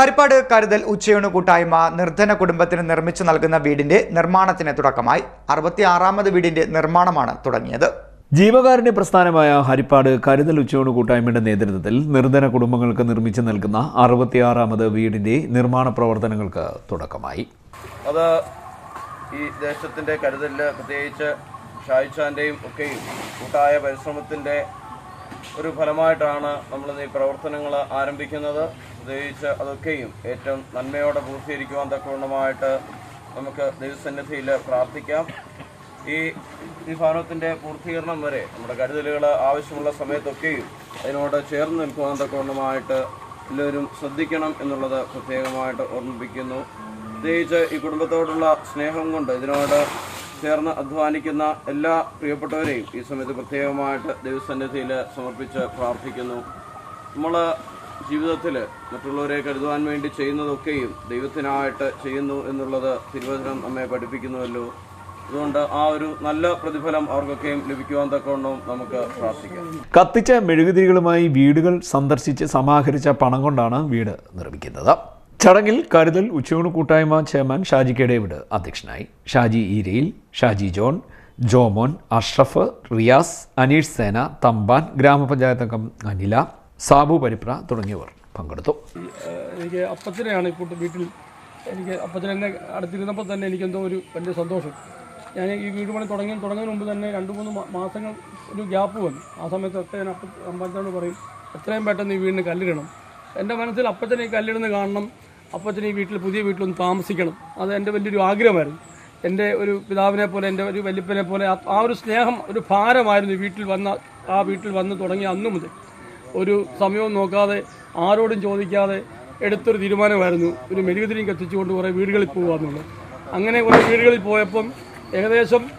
ഹരിപ്പാട് കരുതൽ ഉച്ചയൂണ് കൂട്ടായ്മ നിർധന കുടുംബത്തിന് നിർമ്മിച്ചു നൽകുന്ന വീടിന്റെ നിർമ്മാണത്തിന് തുടക്കമായി. അറുപത്തിയാറാമത് വീടിന്റെ നിർമ്മാണമാണ് തുടങ്ങിയത്. ജീവകാരുണ്യ പ്രസ്ഥാനമായ ഹരിപ്പാട് കരുതൽ ഉച്ചയൂണ് കൂട്ടായ്മയുടെ നേതൃത്വത്തിൽ നിർധന കുടുംബങ്ങൾക്ക് നിർമ്മിച്ചു നൽകുന്ന അറുപത്തിയാറാമത് വീടിന്റെ നിർമ്മാണ പ്രവർത്തനങ്ങൾക്ക് തുടക്കമായി. അത് ഈ ദേശത്തിന്റെ കരുതലിൽ പ്രത്യേകിച്ച് ഷായിച്ചാന്റെയും ഒക്കെയും കൂട്ടായ പരിശ്രമത്തിന്റെ ഒരു ഫലമായിട്ടാണ് നമ്മൾ ഈ പ്രവർത്തനങ്ങൾ ആരംഭിക്കുന്നത്. പ്രത്യേകിച്ച് അതൊക്കെയും ഏറ്റവും നന്മയോടെ പൂർത്തീകരിക്കുവാൻ തക്കവണ്ണമായിട്ട് നമുക്ക് ദൈവസന്നിധിയിൽ പ്രാർത്ഥിക്കാം. ഈ ഭവനത്തിന്റെ പൂർത്തീകരണം വരെ നമ്മുടെ കരുതലുകൾ ആവശ്യമുള്ള സമയത്തൊക്കെയും അതിനോട് ചേർന്ന് നിൽക്കുവാൻ തക്കവണ്ണമായിട്ട് എല്ലാവരും ശ്രദ്ധിക്കണം എന്നുള്ളത് പ്രത്യേകമായിട്ട് ഓർമ്മിപ്പിക്കുന്നു. പ്രത്യേകിച്ച് ഈ കുടുംബത്തോടുള്ള സ്നേഹം കൊണ്ട് ഇതിനോട് ചേർന്ന് അധ്വാനിക്കുന്ന എല്ലാ പ്രിയപ്പെട്ടവരെയും ഈ സമയത്ത് പ്രത്യേകമായിട്ട് ദൈവസന്നിധിയിൽ സമർപ്പിച്ച് പ്രാർത്ഥിക്കുന്നു. നമ്മൾ ജീവിതത്തിൽ മറ്റുള്ളവരെ കരുതുവാൻ വേണ്ടി ചെയ്യുന്നതൊക്കെയും ദൈവത്തിനായിട്ട് ചെയ്യുന്നു എന്നുള്ളത് തിരുവചനം നമ്മെ പഠിപ്പിക്കുന്നുവല്ലോ. അതുകൊണ്ട് ആ ഒരു നല്ല പ്രതിഫലം അവർക്കൊക്കെയും ലഭിക്കുവാൻ തക്കവണ്ണം നമുക്ക് പ്രാർത്ഥിക്കാം. കത്തിച്ച മെഴുകുതിരികളുമായി വീടുകൾ സന്ദർശിച്ച് സമാഹരിച്ച പണം കൊണ്ടാണ് വീട് നിർമ്മിക്കുന്നത്. ചടങ്ങിൽ കരുതൽ ഉച്ചയൂണ് കൂട്ടായ്മ ചെയർമാൻ ഷാജി കെ ഡേവിഡ് അധ്യക്ഷനായി. ഷാജി ഈരയിൽ ഷാജി ജോൺ ജോമോൻ അഷ്റഫ് റിയാസ് അനീഷ് സേന തമ്പാൻ ഗ്രാമപഞ്ചായത്ത് അംഗം അനില സാബു പരിപ്ര തുടങ്ങിയവർ പങ്കെടുത്തു. എനിക്ക് അപ്പത്തിനെയാണ് ഇപ്പോൾ വീട്ടിൽ എനിക്ക് എന്നെ അടുത്തിരുന്നപ്പോൾ തന്നെ എനിക്കെന്തോ ഒരു വലിയ സന്തോഷം. ഞാൻ ഈ വീട് പണി തുടങ്ങി തുടങ്ങുന്നതിന് മുമ്പ് തന്നെ രണ്ട് മൂന്ന് മാസങ്ങൾ ഒരു ഗ്യാപ്പ് വന്നു. ആ സമയത്തൊക്കെ ഞാൻ അപ്പം അമ്പലത്തോട് പറയും എത്രയും പെട്ടെന്ന് ഈ വീടിന് കല്ലിടണം. എന്റെ മനസ്സിൽ അപ്പച്ചനെ ഈ കല്ലിടുന്ന കാണണം. അപ്പച്ചൻ ഈ വീട്ടിൽ പുതിയ വീട്ടിലൊന്ന് താമസിക്കണം. അത് എന്റെ വലിയൊരു ആഗ്രഹമായിരുന്നു. എന്റെ ഒരു പിതാവിനെ പോലെ എന്റെ ഒരു വല്യപ്പനെ പോലെ ആ- ഒരു സ്നേഹം ഒരു ഭാരമായിരുന്നു വീട്ടിൽ വന്ന ആ വീട്ടിൽ വന്ന് തുടങ്ങിയ അന്നു മുതൽ. ഒരു സമയവും നോക്കാതെ ആരോടും ചോദിക്കാതെ എടുത്തൊരു തീരുമാനമായിരുന്നു ഒരു മെഴുകുതിരിയും കത്തിച്ചുകൊണ്ട് കുറേ വീടുകളിൽ പോകുക എന്നുള്ളത്. അങ്ങനെ കുറേ വീടുകളിൽ പോയപ്പം ഏകദേശം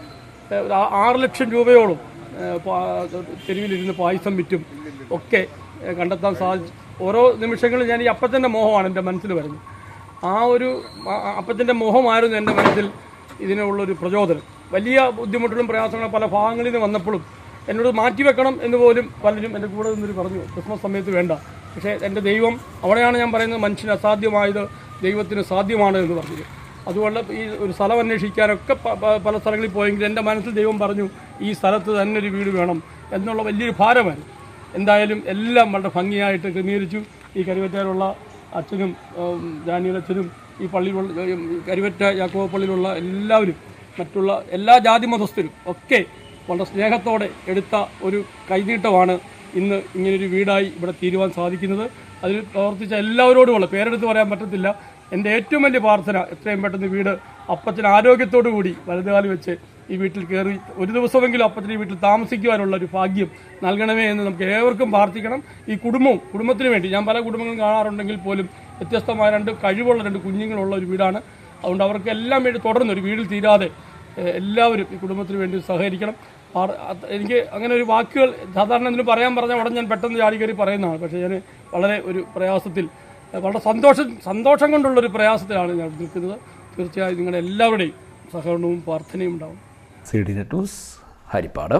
ആറ് ലക്ഷം രൂപയോളം തെരുവിലിരുന്ന് പായസം വിറ്റും ഒക്കെ കണ്ടെത്താൻ സാധിച്ചു. ഓരോ നിമിഷങ്ങളും ഞാൻ ഈ അപ്പത്തന്നെ മോഹമാണ് എന്റെ മനസ്സിൽ വരുന്നത്. ആ ഒരു അപ്പത്തിന്റെ മോഹമായിരുന്നു എന്റെ മനസ്സിൽ ഇതിനുള്ളൊരു പ്രചോദനം. വലിയ ബുദ്ധിമുട്ടുകളും പ്രയാസങ്ങളും പല ഭാഗങ്ങളിൽ നിന്ന് വന്നപ്പോഴും എന്നോട് മാറ്റിവെക്കണം എന്ന് പോലും പലരും എന്റെ കൂടെ നിന്നൊരു പറഞ്ഞു. ക്രിസ്മസ് സമയത്ത് വേണ്ട. പക്ഷേ എന്റെ ദൈവം അവിടെയാണ് ഞാൻ പറയുന്നത് മനുഷ്യന് അസാധ്യമായത് ദൈവത്തിന് സാധ്യമാണ് എന്ന് പറഞ്ഞത് അതുകൊണ്ട് ഈ ഒരു സ്ഥലം അന്വേഷിക്കാനൊക്കെ പല സ്ഥലങ്ങളിൽ പോയെങ്കിൽ എന്റെ മനസ്സിൽ ദൈവം പറഞ്ഞു ഈ സ്ഥലത്ത് തന്നെ ഒരു വീട് വേണം എന്നുള്ള വലിയൊരു ഭാരമായിരുന്നു. എന്തായാലും എല്ലാം വളരെ ഭംഗിയായിട്ട് ക്രമീകരിച്ചു. ഈ കരുവറ്റാലുള്ള അച്ഛനും അച്ഛനും ഈ പള്ളിയിലുള്ള കരുവറ്റ യാക്കോബ പള്ളിയിലുള്ള എല്ലാവരും മറ്റുള്ള എല്ലാ ജാതി മതസ്ഥരും ഒക്കെ വളരെ സ്നേഹത്തോടെ എടുത്ത ഒരു കൈനീട്ടമാണ് ഇന്ന് ഇങ്ങനൊരു വീടായി ഇവിടെ തീരുവാൻ സാധിക്കുന്നത്. അതിൽ പ്രവർത്തിച്ച എല്ലാവരോടുമുള്ള പേരെടുത്ത് പറയാൻ പറ്റത്തില്ല. എന്റെ ഏറ്റവും വലിയ പ്രാർത്ഥന എത്രയും പെട്ടെന്ന് വീട് അപ്പച്ചൻ ആരോഗ്യത്തോടു കൂടി വലതുകാലം വെച്ച് ഈ വീട്ടിൽ കയറി ഒരു ദിവസമെങ്കിലും അപ്പത്തിന് ഈ വീട്ടിൽ താമസിക്കുവാനുള്ള ഒരു ഭാഗ്യം നൽകണമേ എന്ന് നമുക്ക് ഏവർക്കും പ്രാർത്ഥിക്കണം. ഈ കുടുംബവും കുടുംബത്തിന് വേണ്ടി. ഞാൻ പല കുടുംബങ്ങളും കാണാറുണ്ടെങ്കിൽ പോലും വ്യത്യസ്തമായ രണ്ട് കഴിവുള്ള രണ്ട് കുഞ്ഞുങ്ങളുള്ള ഒരു വീടാണ്. അതുകൊണ്ട് അവർക്ക് എല്ലാം വേണ്ടി തുടർന്ന് ഒരു വീടിൽ തീരാതെ എല്ലാവരും ഈ കുടുംബത്തിന് വേണ്ടി സഹകരിക്കണം. എനിക്ക് അങ്ങനെ ഒരു വാക്കുകൾ സാധാരണ എന്തിനും പറയാൻ പറഞ്ഞാൽ ഉടൻ ഞാൻ പെട്ടെന്ന് ചാടി കയറി പറയുന്നതാണ്. പക്ഷേ ഞാൻ വളരെ ഒരു പ്രയാസത്തിൽ വളരെ സന്തോഷം സന്തോഷം കൊണ്ടുള്ളൊരു പ്രയാസത്തിലാണ് ഞാൻ നിൽക്കുന്നത്. തീർച്ചയായും നിങ്ങളുടെ എല്ലാവരുടെയും സഹകരണവും പ്രാർത്ഥനയും ഉണ്ടാവും. C D net news Haripad.